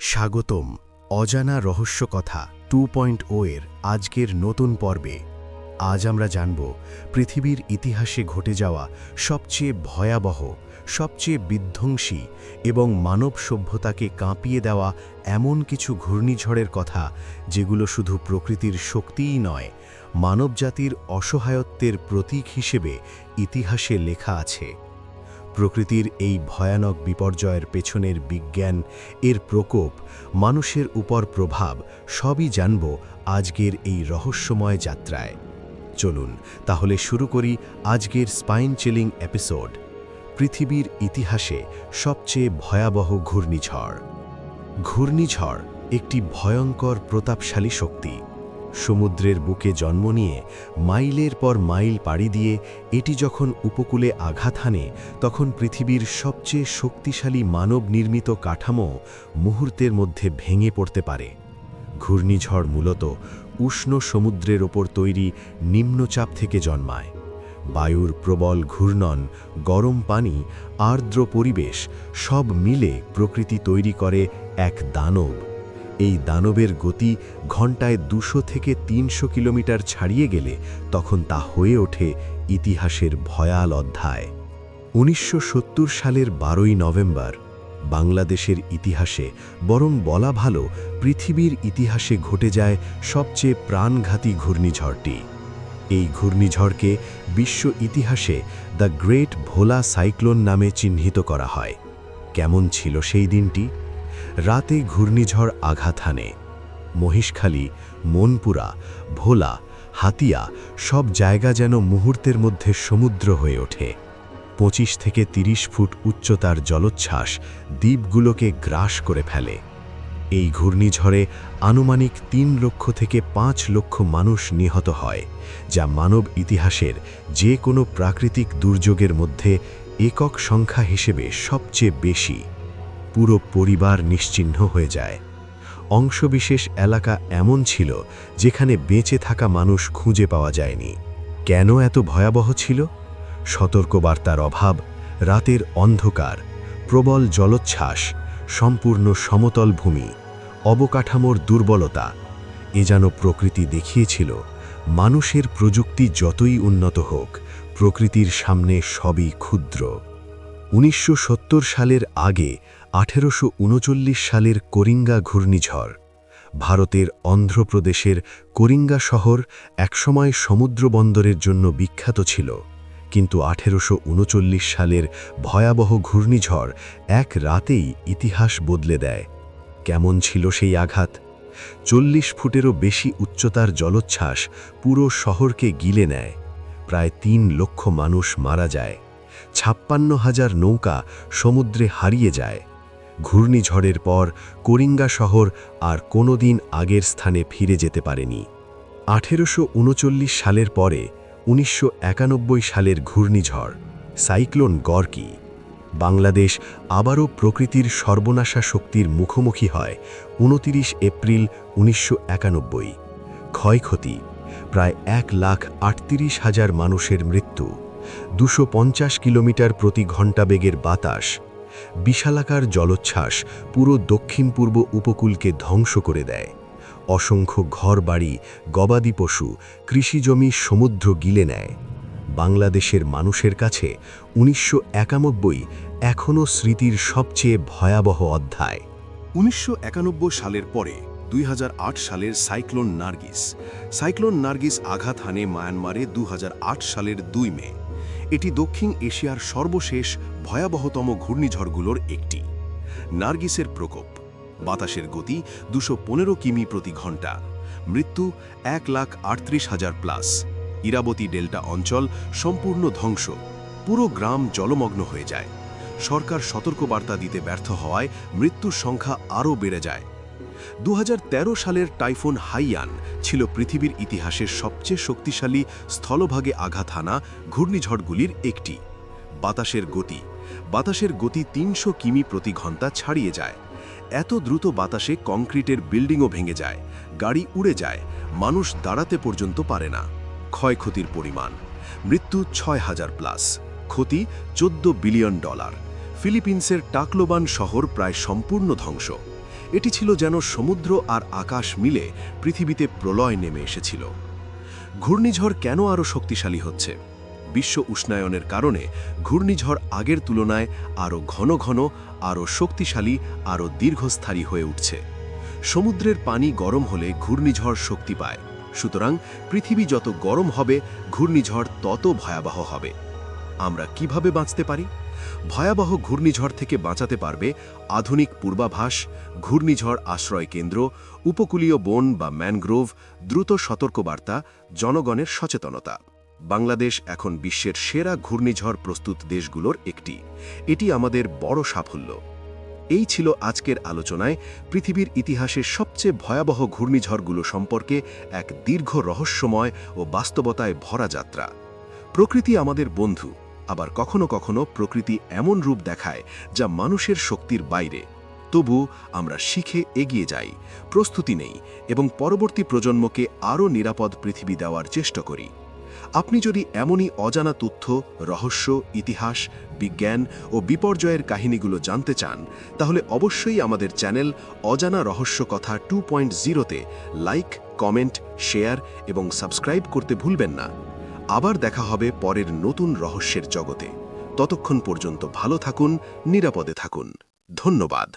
স্বাগতম, অজানা রহস্য কথা টু পয়েন্ট ও এর আজকের নতুন পর্বে। আজ আমরা জানব, পৃথিবীর ইতিহাসে ঘটে যাওয়া সবচেয়ে ভয়াবহ, সবচেয়ে বিধ্বংসী এবং মানব সভ্যতাকে কাঁপিয়ে দেওয়া এমন কিছু ঘূর্ণিঝড়ের কথা, যেগুলো শুধু প্রকৃতির শক্তিই নয়, মানবজাতির অসহায়ত্বের প্রতীক হিসেবে ইতিহাসে লেখা আছে। প্রকৃতির এই ভয়ানক বিপর্যয়ের পেছনের বিজ্ঞান, এর প্রকোপ, মানুষের উপর প্রভাব, সবই জানব আজকের এই রহস্যময় যাত্রায়। চলুন, তাহলে শুরু করি আজকের স্পাইন চিলিং এপিসোড পৃথিবীর ইতিহাসে সবচেয়ে ভয়াবহ ঘূর্ণিঝড়। ঘূর্ণিঝড় একটি ভয়ঙ্কর প্রতাপশালী শক্তি। সমুদ্রের বুকে জন্ম নিয়ে মাইলের পর মাইল পাড়ি দিয়ে এটি যখন উপকূলে আঘাত হানে, তখন পৃথিবীর সবচেয়ে শক্তিশালী মানব নির্মিত কাঠামো মুহূর্তের মধ্যে ভেঙে পড়তে পারে। ঘূর্ণিঝড় মূলত উষ্ণ সমুদ্রের ওপর তৈরি নিম্নচাপ থেকে জন্মায়। বায়ুর প্রবল ঘূর্ণন, গরম পানি, আর্দ্র পরিবেশ সব মিলে প্রকৃতি তৈরি করে এক দানব। এই দানবের গতি ঘন্টায় দুশো থেকে তিনশো কিলোমিটার ছাড়িয়ে গেলে তখন তা হয়ে ওঠে ইতিহাসের ভয়াল অধ্যায়। উনিশশো সত্তর সালের বারোই নভেম্বর, বাংলাদেশের ইতিহাসে বরং বলা ভালো পৃথিবীর ইতিহাসে ঘটে যায় সবচেয়ে প্রাণঘাতী ঘূর্ণিঝড়টি। এই ঘূর্ণিঝড়কে বিশ্ব ইতিহাসে দ্য গ্রেট ভোলা সাইক্লোন নামে চিহ্নিত করা হয়। কেমন ছিল সেই দিনটি? রাতে ঘূর্ণিঝড় আঘাত হানে। মহিষখালী মনপুরা, ভোলা, হাতিয়া সব জায়গা যেন মুহূর্তের মধ্যে সমুদ্র হয়ে ওঠে। পঁচিশ থেকে ৩০ ফুট উচ্চতার জলোচ্ছ্বাস দ্বীপগুলোকে গ্রাস করে ফেলে। এই ঘূর্ণিঝড়ে আনুমানিক তিন লক্ষ থেকে পাঁচ লক্ষ মানুষ নিহত হয়, যা মানব ইতিহাসের যে কোনো প্রাকৃতিক দুর্যোগের মধ্যে একক সংখ্যা হিসেবে সবচেয়ে বেশি। পুরো পরিবার নিশ্চিহ্ন হয়ে যায়। অংশবিশেষ এলাকা এমন ছিল যেখানে বেঁচে থাকা মানুষ খুঁজে পাওয়া যায়নি। কেন এত ভয়াবহ ছিল? সতর্কবার্তার অভাব, রাতের অন্ধকার, প্রবল জলোচ্ছ্বাস, সম্পূর্ণ সমতল ভূমি, অবকাঠামোর দুর্বলতা, এ যেন প্রকৃতি দেখিয়েছিল, মানুষের প্রযুক্তি যতই উন্নত হোক, প্রকৃতির সামনে সবই ক্ষুদ্র। উনিশশো সত্তর সালের আগে আঠেরোশো ঊনচল্লিশ সালের করিঙ্গা ঘূর্ণিঝড়। ভারতের অন্ধ্রপ্রদেশের করিঙ্গা শহর একসময় সমুদ্র বন্দরের জন্য বিখ্যাত ছিল, কিন্তু আঠেরোশো উনচল্লিশ সালের ভয়াবহ ঘূর্ণিঝড় এক রাতেই ইতিহাস বদলে দেয়। কেমন ছিল সেই আঘাত? চল্লিশ ফুটেরও বেশি উচ্চতার জলোচ্ছ্বাস পুরো শহরকে গিলে নেয়, প্রায় তিন লক্ষ মানুষ মারা যায়। ছাপ্পান্ন হাজার নৌকা সমুদ্রে হারিয়ে যায়। ঘূর্ণিঝড়ের পর করিঙ্গা শহর আর কোনোদিন আগের স্থানে ফিরে যেতে পারেনি। আঠেরোশো উনচল্লিশ সালের পরে উনিশশো একানব্বই সালের ঘূর্ণিঝড় সাইক্লোন গর্কি বাংলাদেশ আবারও প্রকৃতির সর্বনাশা শক্তির মুখোমুখি হয় উনতিরিশ এপ্রিল উনিশশো একানব্বই। ক্ষয়ক্ষতি, প্রায় এক লাখ আটত্রিশ হাজার মানুষের মৃত্যু। দুশো কিলোমিটার প্রতি ঘণ্টা বেগের বাতাস, বিশালাকার জলোচ্ছ্বাস পুরো দক্ষিণ পূর্ব উপকূলকে ধ্বংস করে দেয়। অসংখ্য ঘরবাড়ি, গবাদি পশু, কৃষিজমি সমুদ্র গিলে নেয়। বাংলাদেশের মানুষের কাছে উনিশশো একানব্বই এখনও স্মৃতির সবচেয়ে ভয়াবহ অধ্যায়। উনিশশো একানব্বই সালের পরে দুই হাজার আট সালের সাইক্লোন নার্গিস। সাইক্লোন নার্গিস আঘাত হানে মায়ানমারে দু হাজার আট সালের দুই মে। এটি দক্ষিণ এশিয়ার সর্বশেষ ভয়াবহতম ঘূর্ণিঝড়গুলোর একটি। নার্গিসের প্রকোপ, বাতাসের গতি দুশো কিমি প্রতি ঘণ্টা, মৃত্যু এক লাখ আটত্রিশ হাজার প্লাস। ইরাবতী ডেল্টা অঞ্চল সম্পূর্ণ ধ্বংস, পুরো গ্রাম জলমগ্ন হয়ে যায়। সরকার সতর্কবার্তা দিতে ব্যর্থ হওয়ায় মৃত্যুর সংখ্যা আরও বেড়ে যায়। দু হাজার তেরো সালের টাইফুন হাইয়ান ছিল পৃথিবীর ইতিহাসের সবচেয়ে শক্তিশালী স্থলভাগে আঘাত হানা ঘূর্ণিঝড়গুলির একটি। বাতাসের গতি। বাতাসের গতি তিনশো কিমি প্রতি ঘণ্টা ছাড়িয়ে যায়। এত দ্রুত বাতাসে কংক্রিটের বিল্ডিংও ভেঙে যায়, গাড়ি উড়ে যায়, মানুষ দাঁড়াতে পর্যন্ত পারে না। ক্ষয়ক্ষতির পরিমাণ। মৃত্যু ছয় হাজার প্লাস। ক্ষতি চোদ্দ বিলিয়ন ডলার। ফিলিপিন্সের টাকলোবান শহর প্রায় সম্পূর্ণ ধ্বংস। এটি ছিল যেন সমুদ্র আর আকাশ মিলে পৃথিবীতে প্রলয় নেমে এসেছিল। ঘূর্ণিঝড় কেন আরও শক্তিশালী হচ্ছে? বিশ্ব উষ্ণায়নের কারণে ঘূর্ণিঝড় আগের তুলনায় আরও ঘন ঘন, আরও শক্তিশালী, আরও দীর্ঘস্থায়ী হয়ে উঠছে। সমুদ্রের পানি গরম হলে ঘূর্ণিঝড় শক্তি পায়। সুতরাং পৃথিবী যত গরম হবে, ঘূর্ণিঝড় তত ভয়াবহ হবে। আমরা কীভাবে বাঁচতে পারি? ভয়াবহ ঘূর্ণিঝড় থেকে বাঁচাতে পারবে আধুনিক পূর্বাভাস, ঘূর্ণিঝড় আশ্রয় কেন্দ্র, উপকূলীয় বন বা ম্যানগ্রোভ, দ্রুত সতর্কবার্তা, জনগণের সচেতনতা। বাংলাদেশ এখন বিশ্বের সেরা ঘূর্ণিঝড় প্রস্তুত দেশগুলোর একটি। এটি আমাদের বড় সাফল্য। এই ছিল আজকের আলোচনায় পৃথিবীর ইতিহাসের সবচেয়ে ভয়াবহ ঘূর্ণিঝড়গুলো সম্পর্কে এক দীর্ঘ রহস্যময় ও বাস্তবতায় ভরা যাত্রা। প্রকৃতি আমাদের বন্ধু। আবার কখনো কখনো প্রকৃতি এমন রূপ দেখায় যা মানুষের শক্তির বাইরে। তবু আমরা শিখে এগিয়ে যাই, প্রস্তুতি নেই এবং পরবর্তী প্রজন্মকে আরও নিরাপদ পৃথিবী দেওয়ার চেষ্টা করি। আপনি যদি এমনই অজানা তথ্য, রহস্য, ইতিহাস, বিজ্ঞান ও বিপর্যয়ের কাহিনীগুলো জানতে চান, তাহলে অবশ্যই আমাদের চ্যানেল অজানা রহস্য কথা টু পয়েন্ট জিরোতে লাইক, কমেন্ট, শেয়ার এবং সাবস্ক্রাইব করতে ভুলবেন না। আবার দেখা হবে পরের নতুন রহস্যের জগতে। ততক্ষণ পর্যন্ত ভালো থাকুন নিরাপদে থাকুন। ধন্যবাদ।